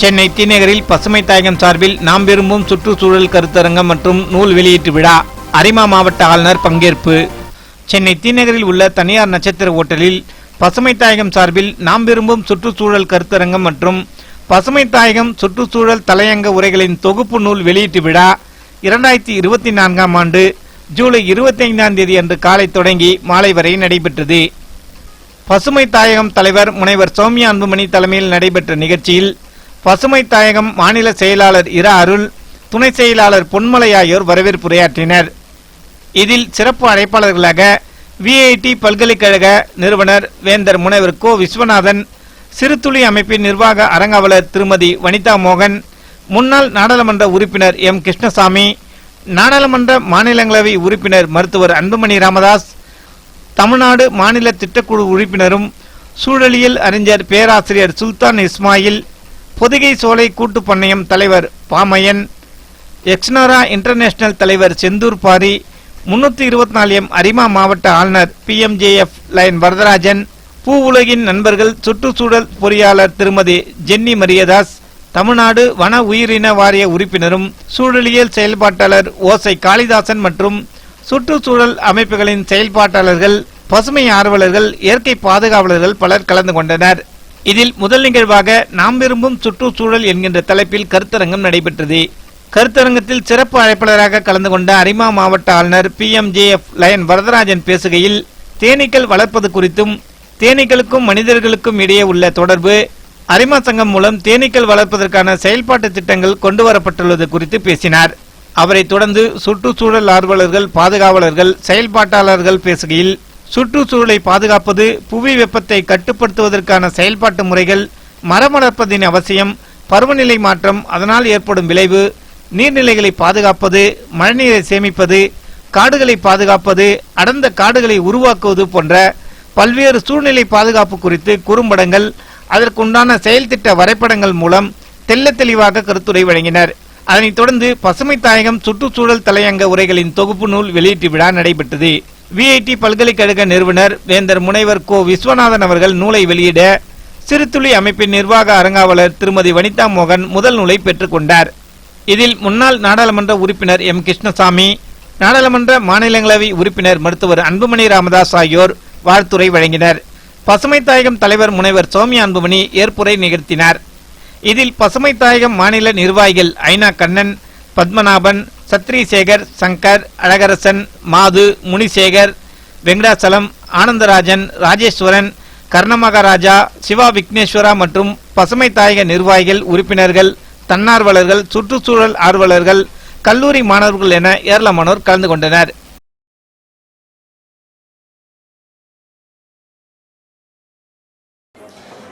சென்னை திநகரில் பசுமை தாயகம் சார்பில் நாம் விரும்பும் சுற்றுச்சூழல் கருத்தரங்கம் மற்றும் நூல் வெளியீட்டு விழா அரிமா மாவட்ட ஆளுநர் பங்கேற்பு. சென்னை திநகரில் உள்ள தனியார் நட்சத்திர ஓட்டலில் பசுமை தாயகம் சார்பில் நாம் விரும்பும் சுற்றுச்சூழல் கருத்தரங்கம் மற்றும் பசுமை தாயகம் சுற்றுச்சூழல் தலையங்க உரைகளின் தொகுப்பு நூல் வெளியீட்டு விழா இரண்டாயிரத்தி இருபத்தி நான்காம் ஆண்டு ஜூலை இருபத்தி ஐந்தாம் தேதி அன்று காலை தொடங்கி மாலை வரை நடைபெற்றது. பசுமை தாயகம் தலைவர் முனைவர் சௌமியா அன்புமணி தலைமையில் நடைபெற்ற நிகழ்ச்சியில் பசுமை தாயகம் மாநில செயலாளர் இரா அருள் துணை செயலாளர் பொன்மலை ஆகியோர் வரவேற்புரையாற்றினர் இதில் சிறப்பு அழைப்பாளர்களாக விஐடி பல்கலைக்கழக நிறுவனர் வேந்தர் முனைவர் கோ விஸ்வநாதன் சிறுதுளி அமைப்பின் நிர்வாக அரங்காவலர் திருமதி வனிதா மோகன் முன்னாள் நாடாளுமன்ற உறுப்பினர் எம். கிருஷ்ணசாமி நாடாளுமன்ற மாநிலங்களவை உறுப்பினர் மருத்துவர் அன்புமணி ராமதாஸ் தமிழ்நாடு மாநில திட்டக்குழு உறுப்பினரும் சூழலியல் அறிஞர் பேராசிரியர் சுல்தான் இஸ்மாயில் பொதிகை சோலை கூட்டு பண்ணையம் தலைவர் பாமையன் எக்ஸ்னரா இன்டர்நேஷனல் தலைவர் செந்தூர் பாரி முன்னூத்தி இருபத்தி நாலு எம் அரிமா மாவட்ட ஆளுநர் பிஎம்ஜேஎஃப் லைன் வரதராஜன் பூ உலகின் நண்பர்கள் சுற்றுச்சூழல் பொறியாளர் திருமதி ஜென்னி மரியதாஸ் தமிழ்நாடு வன உயிரின வாரிய உறுப்பினரும் சூழலியல் செயல்பாட்டாளர் ஓசை காளிதாசன் மற்றும் சுற்றுச்சூழல் அமைப்புகளின் செயல்பாட்டாளர்கள் பசுமை ஆர்வலர்கள் இயற்கை பாதுகாவலர்கள் பலர் கலந்து கொண்டனர். இதில் முதல் நிகழ்வாக நாம் விரும்பும் சுற்றுச்சூழல் என்கின்ற தலைப்பில் கருத்தரங்கம் நடைபெற்றது. கருத்தரங்கத்தில் சிறப்பு அழைப்பாளராக கலந்து கொண்ட அரிமா மாவட்ட ஆளுநர் P M J F lion Varadarajan பேசுகையில் தேனீக்கள் வளர்ப்பது குறித்தும் தேனீக்களுக்கும் மனிதர்களுக்கும் இடையே உள்ள தொடர்பு அரிமா சங்கம் மூலம் தேனீக்கள் வளர்ப்பதற்கான செயல்பாட்டு திட்டங்கள் கொண்டு வரப்பட்டுள்ளது குறித்து பேசினார். அவரைத் தொடர்ந்து சுற்றுச்சூழல் ஆர்வலர்கள் பாதுகாவலர்கள் செயல்பாட்டாளர்கள் பேசுகையில் சுற்றுச்சூழலை பாதுகாப்பது புவி வெப்பத்தை கட்டுப்படுத்துவதற்கான செயல்பாட்டு முறைகள் மரம் வளர்ப்பதின் அவசியம் பருவநிலை மாற்றம் அதனால் ஏற்படும் விளைவு நீர்நிலைகளை பாதுகாப்பது மழைநீரை சேமிப்பது காடுகளை பாதுகாப்பது அடர்ந்த காடுகளை உருவாக்குவது போன்ற பல்வேறு சூழ்நிலை பாதுகாப்பு குறித்து குறும்படங்கள் அதற்குண்டான செயல்திட்ட வரைபடங்கள் மூலம் தெல்ல தெளிவாக கருத்துரை வழங்கினர். அதனைத் தொடர்ந்து பசுமை தாயகம் சுற்றுச்சூழல் தலையங்க உரைகளின் தொகுப்பு நூல் வெளியீட்டு விழா நடைபெற்றது. விஐடி பல்கலைக்கழக நிறுவனர் வேந்தர் முனைவர் கோ விஸ்வநாதன் அவர்கள் நூலை வெளியிட சிறுத்துளி அமைப்பின் நிர்வாக அரங்காவலர் திருமதி வனிதா மோகன் முதல் நூலை பெற்றுக்கொண்டார் இதில் முன்னாள் நாடாளுமன்ற உறுப்பினர் எம் கிருஷ்ணசாமி நாடாளுமன்ற மாநிலங்களவை உறுப்பினர் மருத்துவர் அன்புமணி ராமதாஸ் ஆகியோர் வாழ்த்துரை வழங்கினர். பசுமை தாயகம் தலைவர் முனைவர் சோமி அன்புமணி ஏற்புரை நிகழ்த்தினார். இதில் பசுமை தாயகம் மாநில நிர்வாகிகள் ஐநா கண்ணன் பத்மநாபன் சத்ரிசேகர் சங்கர் அழகரசன் மாது முனிசேகர் வெங்கடாசலம் ஆனந்தராஜன் ராஜேஸ்வரன் கர்ணமகாராஜா சிவா விக்னேஸ்வரா மற்றும் பசுமை தாயக நிர்வாகிகள் உறுப்பினர்கள் தன்னார்வலர்கள் சுற்றுச்சூழல் ஆர்வலர்கள் கல்லூரி மாணவர்கள் என ஏராளமானோர் கலந்து கொண்டனர்.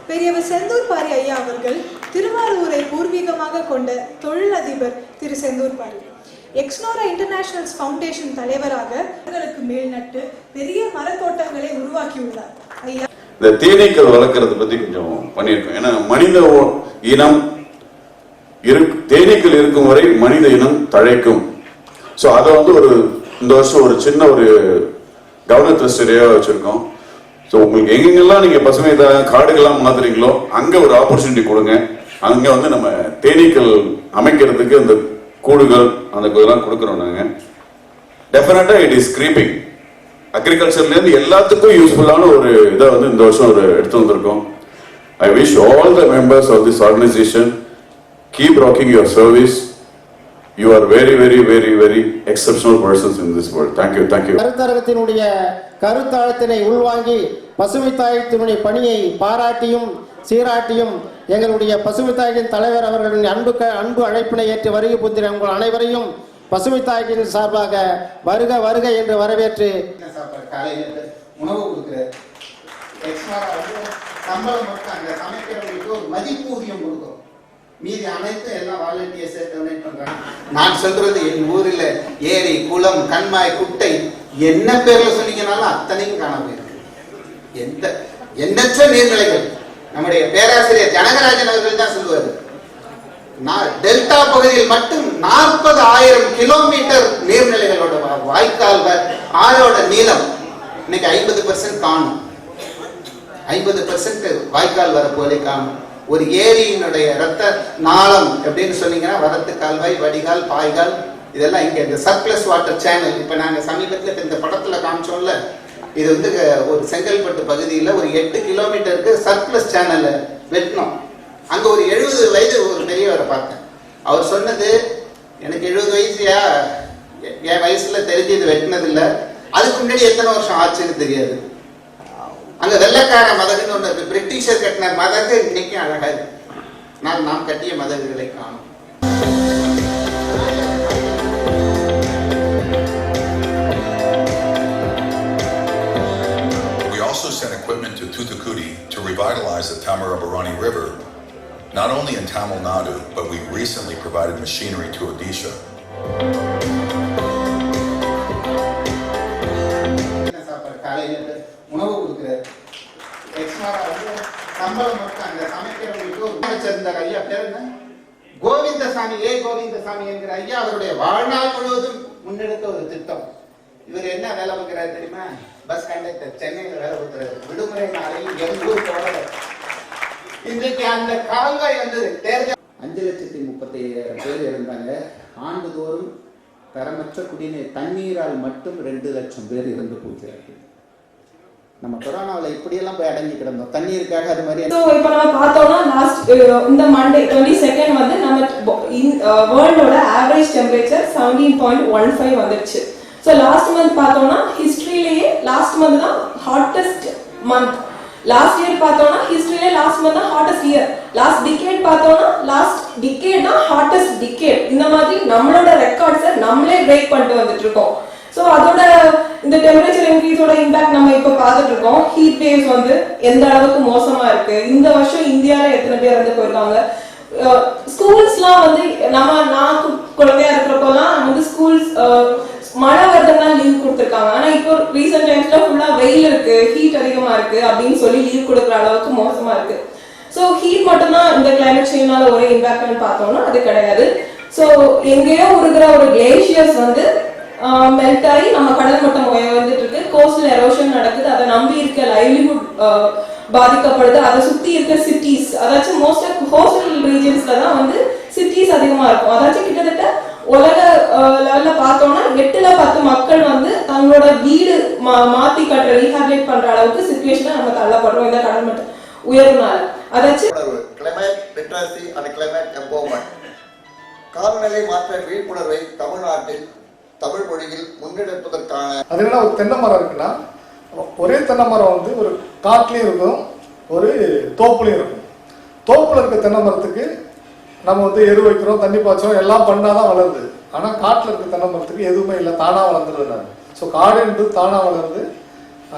பெரியவர் செந்தூர் பாரி ஐயா அவர்கள் திருவாரூரை பூர்வீகமாக கொண்ட தொழிலதிபர் திரு செந்தூர் பாரி எக்ஸ்னோரா இன்டர்நேஷனல்ஸ் ஃபவுண்டேஷன் தலைவராக அவர்களுக்கு மேல் நட்டு பெரிய மரத்தோட்டங்களை உருவாக்கியுள்ளார். ஐயா. இந்த தேனீக்கள் வளர்க்கறத பத்தி கொஞ்சம் பண்ணியிருக்கோம். ஏன்னா மனித இனம் தேனீக்கள் இருக்கும் வரை மனித இனம் தழைக்கும். ஸோ அதை வந்து ஒரு இந்த வருஷம் ஒரு சின்ன ஒரு கவன வச்சுருக்கோம் வச்சிருக்கோம். ஸோ உங்களுக்கு எங்கெங்கெல்லாம் நீங்க பசுமை காடுகள்லாம் மாத்துறீங்களோ அங்க ஒரு ஆப்பர்ச்சுனிட்டி கொடுங்க. அங்க வந்து நம்ம தேனீக்கள் அமைக்கிறதுக்கு அந்த கூடுகள் அந்த இதெல்லாம் கொடுக்குறோம் நாங்கள் டெஃபினட்டாக இட் இஸ் creeping. அக்ரிகல்ச்சர்லேருந்து எல்லாத்துக்கும் யூஸ்ஃபுல்லான ஒரு இதை வந்து இந்த வருஷம் ஒரு எடுத்து வந்திருக்கோம். I wish all the members of this organisation keep rocking your service you are very very very very exceptional persons in this world thank you thank you கருத்தரகத்தினுடைய கருத்தாழத்தினை உள்வாங்கி பசுமை தாயத்தினுடைய பணியை பாராட்டியும் சீராட்டியும் எங்களுடைய பசுமை தாயகின் தலைவர் அவர்களின் அன்பு அன்பு அழைப்பினை ஏற்று வருகை புந்திர உங்கள் அனைவரையும் பசுமை தாயகின் சார்பாக வருக வருக என்று வரவேற்று காலையில் உணவு கொடுக்குறாரு சம்பளம் மட்டும் அங்கே சமைக்கிறவங்களுக்கு ஒரு மதிப்பூதியம் மீதி அனைத்தும் எல்லாம் வாலண்டியர்ஸே டொனேட் பண்றாங்க. நான் சொல்றது என் ஊரில் ஏரி குளம் கண்மாய் குட்டை என்ன பேர்ல சொன்னீங்கனாலும் அத்தனையும் காண இருக்கு எந்த எண்ணற்ற நீர்நிலைகள் நம்முடைய பேராசிரியர் ஜனகராஜன் அவர்கள் தான் சொல்லுவார். டெல்டா பகுதியில் மட்டும் நாற்பது ஆயிரம் கிலோமீட்டர் நீர்நிலைகளோட வாய்க்கால் வ- ஆறோட நீளம் இன்னைக்கு ஐம்பது பெர்சன்ட் காணும். ஐம்பது பெர்சன்ட் வாய்க்கால் வர போலே காணும். ஒரு ஏரியினுடைய ரத்த நாளம் அப்படின்னு சொன்னீங்கன்னா வரத்து கால்வாய் வடிகால் பாய்கால் இதெல்லாம் இங்க இந்த சர்ப்ளஸ் வாட்டர் சேனல் இப்ப நாங்க சமீபத்துல இந்த படத்துல காமிச்சோம்ல இது வந்து க- ஒரு செங்கல்பட்டு பகுதியில் ஒரு எட்டு கிலோமீட்டருக்கு சர்ப்ளஸ் சேனலை வெட்டினோம். அங்கே ஒரு எழுபது வயது ஒரு பெரியவரை பார்த்தேன். அவர் சொன்னது எனக்கு எழுபது வயசுயா? எ- என் வயசுல தெரிஞ்சு இது வெட்டினதில்லை. அதுக்கு முன்னாடி எத்தனை வருஷம் ஆச்சுன்னு தெரியாது. அங்க வெள்ளைக்கார மதகுன்னு ஒன்று இருக்குது பிரிட்டிஷர் கட்டின மதகு இன்னைக்கும் அழகாது நான் நாம் கட்டிய மதகுகளை காணும். To Tutakuti to revitalize the Tamarabarani River, not only in Tamil Nadu, but we recently provided machinery to Odisha. உணவு கொடுக்குறாரு எக்ஸ்ட்ரா வந்து சம்பளம் மட்டும் அங்க சமைக்கிறவங்களுக்கு ஒரு அமைச்சிருந்தார் ஐயா பேர் என்ன கோவிந்தசாமி ஏ கோவிந்தசாமி என்கிற ஐயா அவருடைய வாழ்நாள் முழுவதும் முன்னெடுத்த ஒரு திட்டம். இவர் என்ன வேலை பார்க்கிறாரு தெரியுமா? பஸ் கண்டக்டர் சென்னையில் வேலை பார்க்கிறாரு விடுமுறை நாளையில் எங்க போல இன்றைக்கு அந்த கால்வாய் வந்து தேர்தல். அஞ்சு லட்சத்தி முப்பத்தி ஐயாயிரம் பேர் இருந்தாங்க ஆண்டுதோறும் தரமற்ற குடிநீர் தண்ணீரால் மட்டும் ரெண்டு லட்சம் பேர் இறந்து போகிறார்கள் நம்ம கொரோனாவில் இப்படியெல்லாம் போய் அடங்கி கிடந்தோம். தண்ணீருக்காக அது மாதிரி ஸோ இப்போ நம்ம பார்த்தோம்னா லாஸ்ட் இந்த மண்டே டுவெண்ட்டி செகண்ட் வந்து நம்ம வேர்ல்டோட average temperature seventeen point one five வந்துருச்சு. ஸோ லாஸ்ட் மந்த் பார்த்தோம்னா ஹிஸ்ட்ரியிலேயே லாஸ்ட் மந்த் தான் ஹாட்டஸ்ட் மந்த் லாஸ்ட் இயர் பார்த்தோம்னா ஹிஸ்ட்ரியிலே லாஸ்ட் மந்த் தான் ஹாட்டஸ்ட் இயர் லாஸ்ட் டிகேட் பார்த்தோம்னா லாஸ்ட் டிகேட் தான் ஹாட்டஸ்ட் டிகேட் இந்த மாதிரி நம்மளோட ரெக்கார்ட்ஸை நம்மளே பிரேக் பண்ணிட்டு வந்துட்டு இருக்கோம். ஸோ அதோட இந்த டெம்பரேச்சர் இன்க்ரீஸோட இம்பாக்ட் நம்ம இப்போ பார்த்துட்டு இருக்கோம். ஹீட் வேவ்ஸ் வந்து எந்த அளவுக்கு மோசமா இருக்கு? இந்த வருஷம் இந்தியாவில் எத்தனை பேர் வந்து போயிருக்காங்க? ஸ்கூல்ஸ்லாம் வந்து நம்ம நான் குழந்தையா இருக்கிறப்போலாம் வந்து ஸ்கூல்ஸ் மழை கொடுத்துருக்காங்க. ஆனா இப்போ ரீசெண்ட் டைம்ஸ்ல ஃபுல்லா வெயில் இருக்கு ஹீட் அதிகமா இருக்கு அப்படின்னு சொல்லி லீவ் கொடுக்குற அளவுக்கு மோசமா இருக்கு. ஸோ ஹீட் மட்டும்தான் இந்த கிளைமேட் சேஞ்ச்னால ஒரே இம்பாக்ட்னு பார்த்தோம்னா அது கிடையாது. ஸோ எங்கேயோ இருக்கிற ஒரு கிளேஷியர்ஸ் வந்து மெல்ட் ஆகி நம்ம கடல் மட்டம் உயர்ந்துட்டு இருக்கு கோஸ்டல் எரோஷன் நடக்குது. அதை நம்பி இருக்க லைவ்லிஹுட் பாதிக்கப்படுது. அதை சுற்றி இருக்க சிட்டிஸ் அதாச்சும் மோஸ்ட் ஆஃப் கோஸ்டல் ரீஜன்ஸ்ல தான் வந்து சிட்டிஸ் அதிகமாக இருக்கும். அதாச்சும் கிட்டத்தட்ட உலக லெவல்ல பார்த்தோம்னா எட்டுல பத்து மக்கள் வந்து தங்களோட வீடு மா- மாத்தி கட்டுற ரீஹாபிலேட் பண்ற அளவுக்கு சுச்சுவேஷன்ல நம்ம தள்ளப்படுறோம். இந்த கடல் மட்டம் உயர்வுனால அதாச்சும் விழிப்புணர்வு climate literacy and climate empowerment காலநிலை மாற்ற விழிப்புணர்வை தமிழ்நாட்டில் தமிழ் மொழியில் முன்னெடுப்பதற்கான அது என்ன ஒரு தென்னை மரம் இருக்குன்னா ஒரே தென்னை மரம் வந்து ஒரு காட்டுலயும் இருக்கும் ஒரு தோப்புலையும் இருக்கும். தோப்புல இருக்க தென்னை மரத்துக்கு நம்ம வந்து எரு வைக்கிறோம் தண்ணி பாய்ச்சோம் எல்லாம் பண்ணாதான் வளருது. ஆனால் காட்டில் இருக்க தென்னை மரத்துக்கு எதுவுமே இல்லை தானாக வளர்ந்துருது ஸோ காடு என்பது தானாக வளருது.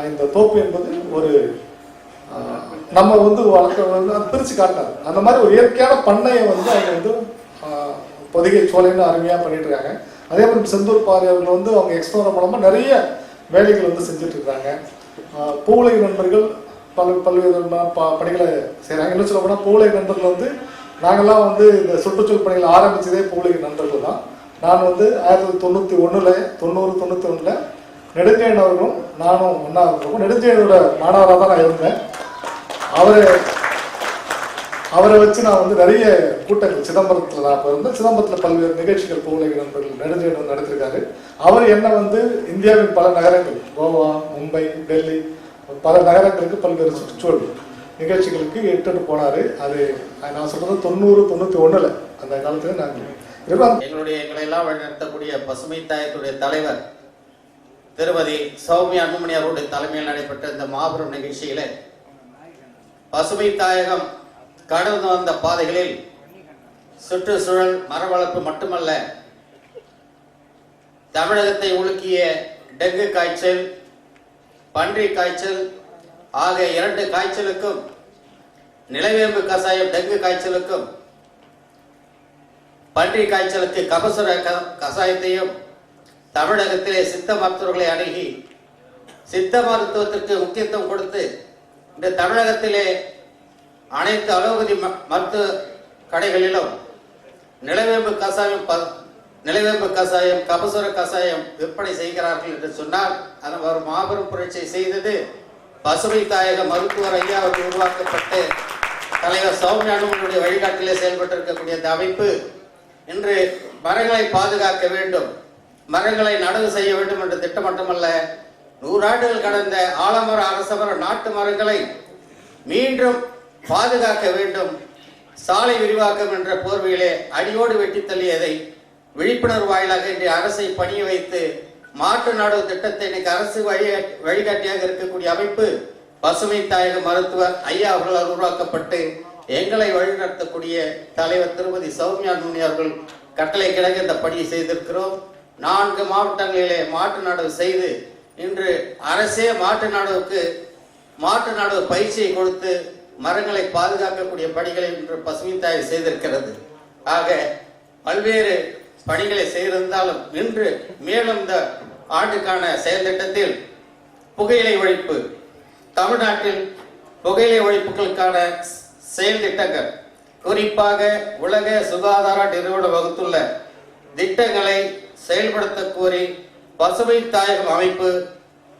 இந்த தோப்பு என்பது ஒரு நம்ம வந்து வளர்க்க பிரித்து காட்டினார் அந்த மாதிரி ஒரு இயற்கையான பண்ணையை வந்து அவங்க வந்து ஆஹ் பொதிகை சோலைன்னு அருமையாக பண்ணிட்டு இருக்காங்க அதே மாதிரி செந்தூர் பாரி அவர்கள் வந்து அவங்க எக்ஸ்ப்ளோர் மூலமாக நிறைய வேலைகள் வந்து செஞ்சுட்டு இருக்காங்க பூவுலக நண்பர்கள் பல பல்வேறு ப- பணிகளை செய்கிறாங்க இன்னும் சொல்ல போனால் பூவுலக நண்பர்கள் வந்து நாங்கள்லாம் வந்து இந்த சுற்றுச்சூழல் பணிகள் ஆரம்பிச்சதே பூவுலக நண்பர்கள் தான். நான் வந்து ஆயிரத்தி தொள்ளாயிரத்தி தொண்ணூற்றி ஒன்றில் தொண்ணூறு தொண்ணூற்றி ஒன்றில் நெடுஞ்செயன் அவர்களும் நானும் ஒன்றா இருக்கிறோம் நெடுஞ்செயனோட மாணவராக தான் நான் இருந்தேன். அவரை அவரை வச்சு நான் வந்து நிறைய கூட்டங்கள். சிதம்பரத்தில் நான் இப்போ இருந்தேன் சிதம்பரத்தில் பல்வேறு நிகழ்ச்சிகள் பூவுலக நண்பர்கள் நெடுஞ்செயன் வந்து நடத்திருக்காரு. அவர் என்ன வந்து இந்தியாவின் பல நகரங்கள் கோவா மும்பை டெல்லி பல நகரங்களுக்கு பல்வேறு சுற்றுச்சூழல் நிகழ்ச்சிகளுக்கு இட்டுட்டு போனாரு. அது நான் சொல்றது தொண்ணூறு தொண்ணூற்றி ஒன்றில் அந்த காலத்தில் நாங்கள் எங்களுடைய எங்களையெல்லாம் வழிநடத்தக்கூடிய பசுமை தாயத்துடைய தலைவர் திருமதி சௌமியா அன்புமணி அவருடைய தலைமையில் நடைபெற்ற இந்த மாபெரும் நிகழ்ச்சியில பசுமை தாயகம் கடந்து வந்த பாதைகளில் சுற்றுச்சூழல் மர வளர்ப்பு மட்டுமல்ல தமிழகத்தை உலுக்கிய டெங்கு காய்ச்சல் பன்றி காய்ச்சல் ஆகிய இரண்டு காய்ச்சலுக்கும் நிலவேம்பு கசாயம் டெங்கு காய்ச்சலுக்கும் பன்றி காய்ச்சலுக்கு கபசுர கசாயத்தையும் தமிழகத்திலே சித்த மருத்துவர்களை அணுகி சித்த மருத்துவத்திற்கு முக்கியத்துவம் கொடுத்து இந்த தமிழகத்திலே அனைத்து அலோபதி ம- மருத்துவ கடைகளிலும் நிலவேம்பு கசாயம் ப- நிலவேம்பு கசாயம் கபசுர கசாயம் விற்பனை செய்கிறார்கள் என்று சொன்னால் அது ஒரு மாபெரும் புரட்சியை செய்தது. பசுமை தாயக மருத்துவர் ஐயா அவர்கள் உருவாக்கப்பட்டு தலைவர் சௌமியானுடைய வழிகாட்டிலே செயல்பட்டு இருக்கக்கூடிய இந்த அமைப்பு இன்று மரங்களை பாதுகாக்க வேண்டும் மரங்களை நடவு செய்ய வேண்டும் என்ற திட்டம் மட்டுமல்ல நூறாண்டுகள் கடந்த ஆலமர அரசமர நாட்டு மரங்களை மீண்டும் பாதுகாக்க வேண்டும் சாலை விரிவாக்கம் என்ற போர்வையிலே அடியோடு வெட்டி தள்ளியதை விழிப்புணர்வு வாயிலாக இன்றைய அரசை பணிய வைத்து மாற்று நாடு திட்டத்தை இன்னைக்கு அரசு வழி வழிகாட்டியாக இருக்கக்கூடிய அமைப்பு பசுமை தாயக மருத்துவர் ஐயா அவர்களால் உருவாக்கப்பட்டு எங்களை வழிநடத்தக்கூடிய தலைவர் திருமதி சௌமியா நுனி அவர்கள் கட்டளை கிழங்க இந்த பணியை செய்திருக்கிறோம். நான்கு மாவட்டங்களிலே மாற்று நடவு செய்து இன்று அரசே மாற்று நடவுக்கு மாற்று நடவு பயிற்சியை கொடுத்து மரங்களை பாதுகாக்கக்கூடிய பணிகளை இன்று பசுமை தாய் செய்திருக்கிறது. ஆக பல்வேறு பணிகளை செய்திருந்தாலும் இன்று மேலும் இந்த ஆண்டுக்கான செயல் திட்டத்தில் புகையிலை ஒழிப்பு தமிழ்நாட்டில் புகையிலை ஒழிப்புகளுக்கான செயல் திட்டங்கள் குறிப்பாக உலக சுகாதார நிறுவனம் வகுத்துள்ள திட்டங்களை செயல்படுத்த கோரி பசுமை தாயகம் அமைப்பு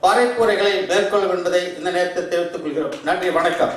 பரிந்துரைகளை மேற்கொள்ளும் என்பதை இந்த நேரத்தில் தெரிவித்துக் கொள்கிறோம். நன்றி வணக்கம்.